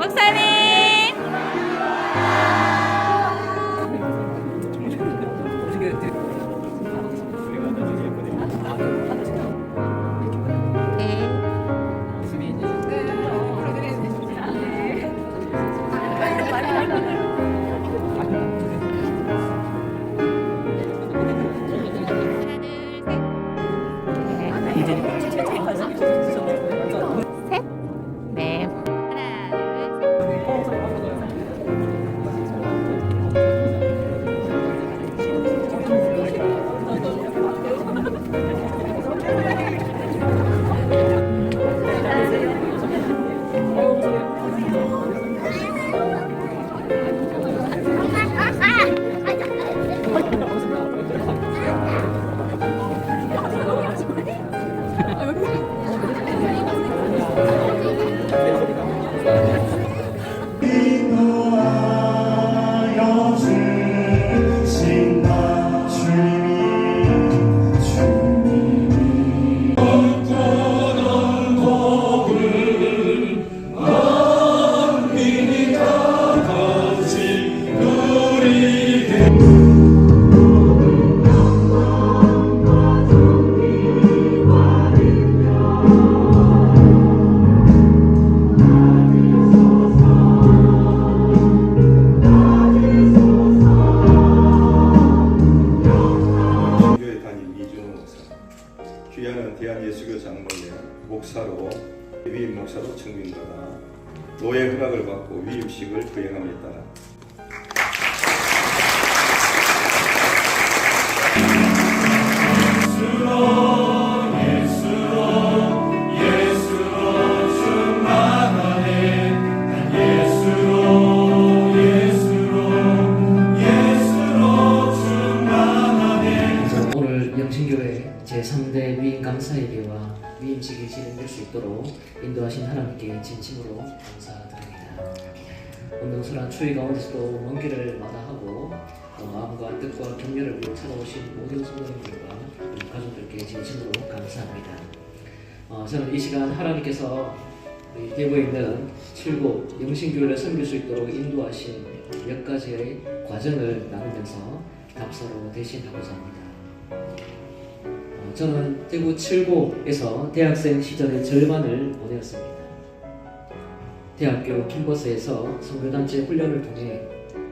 목사 목사로 청빙받아 노예 허락을 받고 위임식을 거행함에 따라 위임식이 진행될 수 있도록 인도하신 하나님께 진심으로 감사드립니다. 운동선한 추위 가운데서도 먼 길을 마다하고 어, 마음과 뜻과 격려를 위해 찾아오신 모든 성도님들과 가족들께 진심으로 감사합니다. 어, 저는 이 시간 하나님께서 대구에 있는 칠곡 영신교회를 섬길 수 있도록 인도하신 몇 가지의 과정을 나누면서 답사로 대신하고자 합니다. 어, 저는 대구 칠곡에서 대학생 시절의 절반을 보내었습니다. 대학교 캠퍼스에서 선교단체 훈련을 통해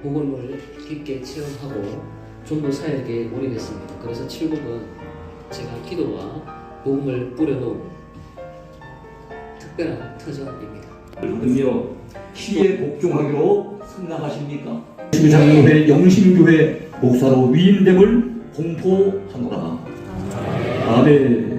복음을 깊게 체험하고 전도 사역에 몰입했습니다. 그래서 칠곡은 제가 기도와 복음을 뿌려놓은 특별한 터전입니다. 믿으며 시에 복종하기로 승낙하십니까? 장로회 영신교회 목사로 위임됨을 공포하노라. 아멘.